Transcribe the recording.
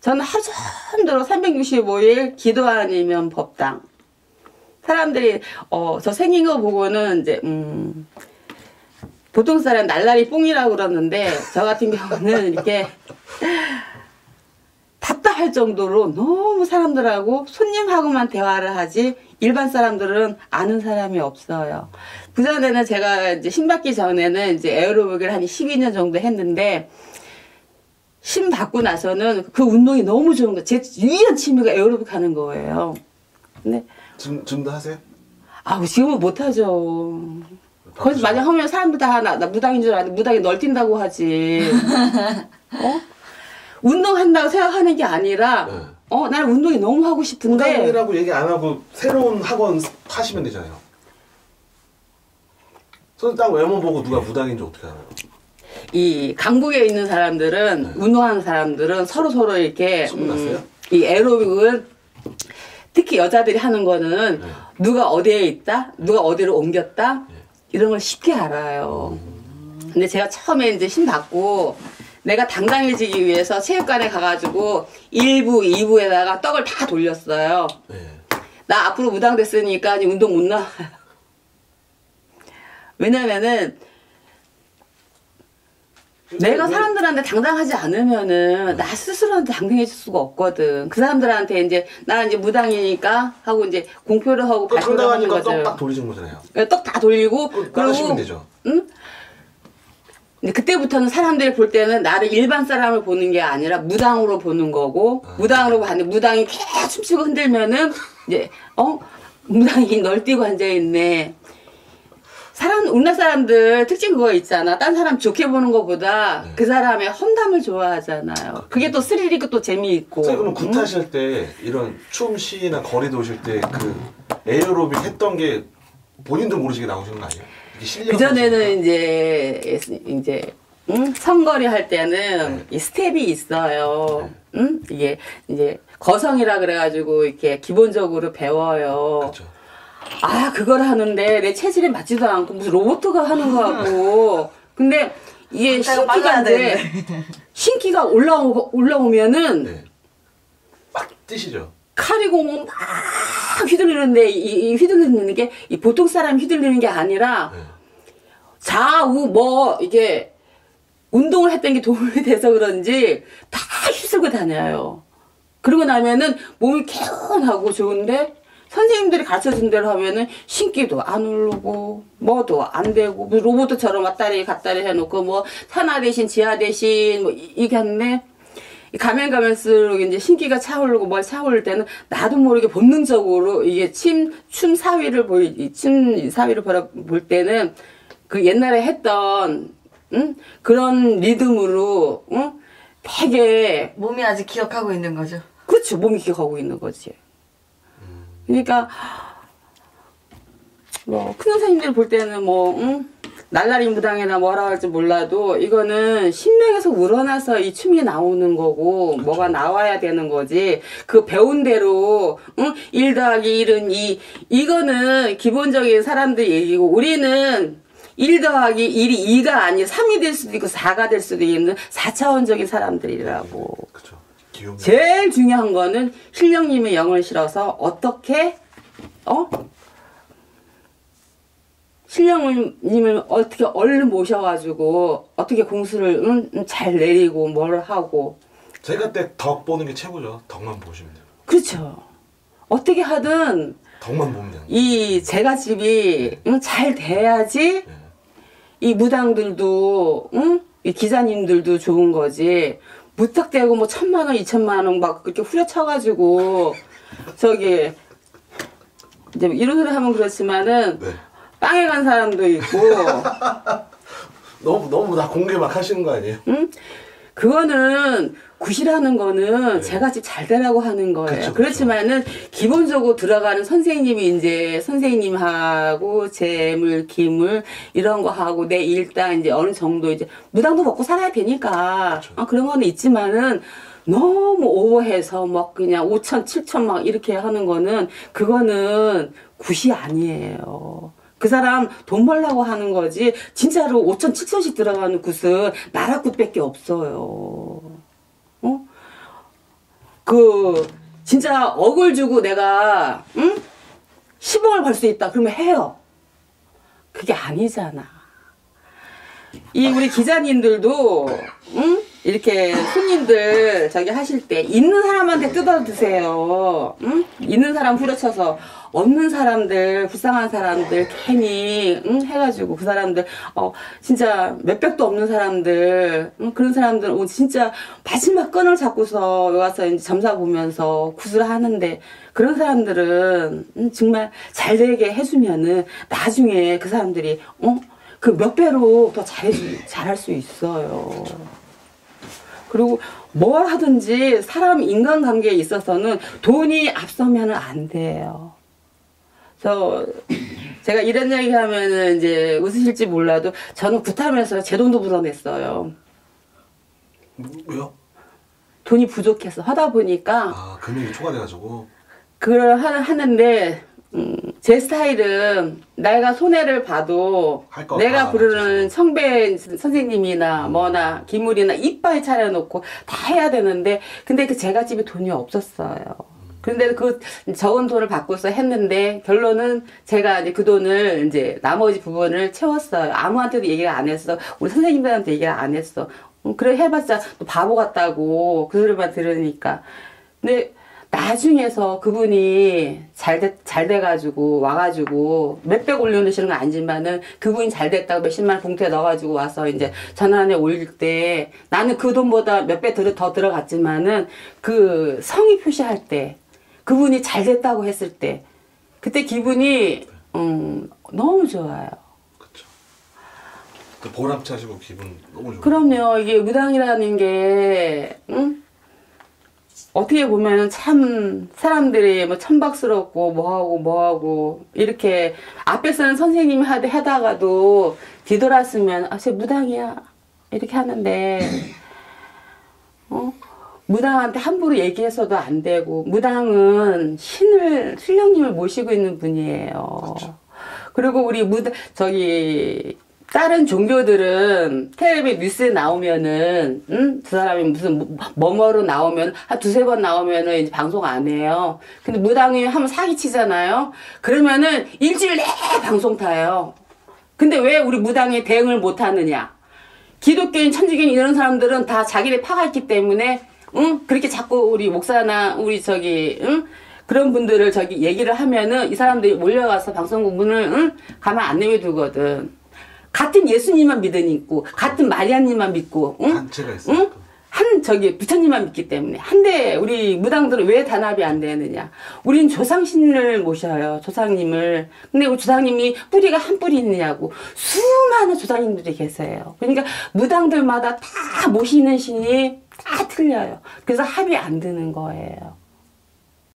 저는 종일 365일 기도 아니면 법당. 사람들이 어 저 생긴 거 보고는 이제 음 보통 사람 날라리 뽕이라고 그러는데 저 같은 경우는 이렇게 답답할 정도로 너무 사람들하고 손님하고만 대화를 하지 일반 사람들은 아는 사람이 없어요. 그 전에는 제가 이제 신 받기 전에는 이제 에어로빅을 한 12년 정도 했는데 신 받고 나서는 그 운동이 너무 좋은 거. 제 유일한 취미가 에어로빅 하는 거예요. 근데 지금 지금도 하세요? 아 지금은 못하죠. 거기서 만약 하면 사람들 다 나, 나 무당인 줄 아는데 무당이 널 뛴다고 하지. 어? 운동한다고 생각하는 게 아니라 네. 어 나는 운동이 너무 하고 싶은데 무당이라고 얘기 안 하고 새로운 학원 하시면 되잖아요. 선생님 딱 외모 보고 누가 무당인지 어떻게 알아요? 이 강북에 있는 사람들은 네. 운동하는 사람들은 서로 서로 이렇게 음? 이 에로빅은 특히 여자들이 하는 거는 네. 누가 어디에 있다, 누가 어디로 옮겼다 네. 이런 걸 쉽게 알아요. 근데 제가 처음에 이제 신 받고 내가 당당해지기 위해서 체육관에 가가지고 1부, 2부에다가 떡을 다 돌렸어요. 네. 나 앞으로 무당 됐으니까 운동 못 나와요. 왜냐면은 내가 왜- 사람들한테 당당하지 않으면은 나 스스로한테 당당해질 수가 없거든. 그 사람들한테 이제 나 이제 무당이니까 하고 이제 공표를 하고 그 발표를 하는 거죠. 떡딱 돌리신 거잖아요. 떡 다 돌리고 그 나가시면 되죠. 응? 근데 그때부터는 사람들이 볼 때는 나를 일반 사람을 보는 게 아니라 무당으로 보는 거고 아. 무당으로 봤는데 무당이 계속 춤추고 흔들면은 이제 어 무당이 널뛰고 앉아 있네. 사람 우리나라 사람들 특징 그거 있잖아. 딴 사람 좋게 보는 것보다 네. 그 사람의 험담을 좋아하잖아요. 그게 또 스릴 있고 또 재미있고. 선생님 그럼 응? 굿하실 때 이런 춤 시나 거리 도실 때 그 에어로빅 했던 게 본인도 모르시게 나오시는 거 아니에요? 그 전에는 이제 이제 응? 선거리 할 때는 네. 이 스텝이 있어요. 응? 이게 이제 거성이라 그래가지고 이렇게 기본적으로 배워요. 그렇죠. 아 그걸 하는데 내 체질에 맞지도 않고 무슨 로봇가 하는 거 같고. 근데 이게 빨라야 신기가인데 신기가 올라오 올라오면은 네. 막 뛰시죠. 카리공을 막 휘둘리는데 이, 이 휘둘리는 게 이 보통 사람 휘둘리는 게 아니라 네. 좌우 뭐 이게 운동을 했던 게 도움이 돼서 그런지 다 휩쓸고 다녀요. 그러고 나면은 몸이 개운하고 좋은데 선생님들이 가르쳐 준 대로 하면은 신기도 안 오르고 뭐도 안 되고 뭐 로봇처럼 왔다리 갔다리 해놓고 뭐 산하 대신 지하 대신 뭐 이- 이게 하는데 가면 가면수록 이제 신기가 차오르고 뭘 차오를 때는 나도 모르게 본능적으로 이게 침, 춤 사위를 보이, 이춤 사위를 볼 때는 그 옛날에 했던, 응? 그런 리듬으로, 응? 되게, 몸이 아직 기억하고 있는 거죠. 그렇죠. 몸이 기억하고 있는 거지. 그러니까, 뭐, 큰 선생님들 볼 때는 뭐, 응? 날라리 무당이나 뭐라 할지 몰라도 이거는 신명에서 우러나서 이 춤이 나오는 거고 뭐가 나와야 되는 거지 그 배운 대로 응? 1 더하기 1은 2 이거는 기본적인 사람들 얘기고 우리는 1 더하기 1이 2가 아니라 3이 될 수도 있고 4가 될 수도 있는 4차원적인 사람들이라고 제일 중요한 거는 신령님의 영을 실어서 어떻게 어 신령님을 어떻게 얼른 모셔가지고 어떻게 공수를 응, 잘 내리고 뭘 하고 제가 때 덕 보는 게 최고죠. 덕만 보시면 돼요. 그렇죠 어떻게 하든 덕만 보면 돼요. 이 제가 집이 응, 잘 돼야지 네. 이 무당들도 응? 이 기자님들도 좋은 거지 무턱대고 뭐 천만 원 이천만 원 막 그렇게 후려쳐가지고 저기 이제 이런 소리 하면 그렇지만은 네. 빵에 간 사람도 있고 너무 너무 다 공개 막 하시는 거 아니에요? 응? 그거는 굿이라는 거는 네. 제가 집 잘 되라고 하는 거예요. 그쵸, 그쵸. 그렇지만은 기본적으로 들어가는 선생님이 이제 선생님하고 재물, 기물 이런 거 하고 내 일당 이제 어느 정도 이제 무당도 먹고 살아야 되니까. 아, 그런 거는 있지만은 너무 오버해서 막 그냥 5천, 7천 막 이렇게 하는 거는 그거는 굿이 아니에요. 그 사람 돈 벌라고 하는 거지 진짜로 5천, 7천씩 들어가는 굿은 나라 굿밖에 없어요. 어? 그 진짜 억을 주고 내가 응? 10억을 벌 수 있다. 그러면 해요. 그게 아니잖아. 이 우리 기자님들도 응? 이렇게 손님들 저기 하실 때 있는 사람한테 뜯어 드세요. 응? 있는 사람 후려쳐서 없는 사람들 불쌍한 사람들 괜히 응? 해가지고 그 사람들 어 진짜 몇백도 없는 사람들 응? 그런 사람들 은 진짜 마지막 끈을 잡고서 와서 이제 점사 보면서 구슬 하는데 그런 사람들은 응? 정말 잘 되게 해주면은 나중에 그 사람들이 어? 그 몇 배로 더 잘해주, 잘할 수 있어요. 그리고 뭘 하든지 사람 인간관계에 있어서는 돈이 앞서면은 안 돼요. 그래서 제가 이런 얘기 하면은 이제 웃으실지 몰라도 저는 구타면서 제 돈도 불어냈어요. 왜요? 돈이 부족해서 하다 보니까 아 금액이 초과돼가지고 그걸 하- 하는데 음, 제 스타일은 내가 손해를 봐도 할거 내가 다 부르는 청배 선생님이나 뭐나 기물이나 이빨 차려놓고 다 해야 되는데 근데 그 제가 집에 돈이 없었어요. 근데 그 적은 돈을 받고서 했는데 결론은 제가 이제 그 돈을 이제 나머지 부분을 채웠어요. 아무한테도 얘기를 안 했어. 우리 선생님들한테 얘기를 안 했어. 음, 그래 해봤자 또 바보 같다고 그 소리만 들으니까. 근데 나중에서 그분이 잘 돼, 잘 돼가지고 와가지고 몇백 올려놓으시는 건 아니지만은 그분이 잘 됐다고 몇십만 원 봉투에 넣어가지고 와서 이제 전환에 올릴 때 나는 그 돈보다 몇 배 더 들어갔지만은 그 성의 표시할 때 그분이 잘 됐다고 했을 때 그때 기분이 음, 너무 좋아요. 또 보람차시고 기분 너무 좋아요. 그럼요. 이게 무당이라는 게, 응? 어떻게 보면 참 사람들이 뭐 천박스럽고 뭐하고 뭐하고 이렇게 앞에서는 선생님이 하다, 하다가도 뒤돌았으면 아, 쟤 무당이야. 이렇게 하는데, 어? 무당한테 함부로 얘기해서도 안 되고, 무당은 신을, 신령님을 모시고 있는 분이에요. 그리고 우리 무당, 저기, 다른 종교들은 텔레비 뉴스에 나오면은, 응? 두 사람이 무슨 뭐뭐로 나오면, 한 두세 번 나오면은 이제 방송 안 해요. 근데 무당이 하면 사기치잖아요? 그러면은 일주일 내내 방송 타요. 근데 왜 우리 무당이 대응을 못 하느냐? 기독교인, 천주교인 이런 사람들은 다 자기네 파가 있기 때문에, 응? 그렇게 자꾸 우리 목사나 우리 저기, 응? 그런 분들을 저기 얘기를 하면은 이 사람들이 몰려가서 방송국 문을, 응? 가만 안 내버두거든. 같은 예수님만 믿으니까, 같은 마리아님만 믿고, 응? 단체가 있어요. 응? 한 저기 부처님만 믿기 때문에 한데 우리 무당들은 왜 단합이 안 되느냐? 우린 조상신을 모셔요 조상님을. 근데 우리 조상님이 뿌리가 한 뿌리 있느냐고 수많은 조상님들이 계세요. 그러니까 무당들마다 다 모시는 신이 다 틀려요. 그래서 합이 안 드는 거예요.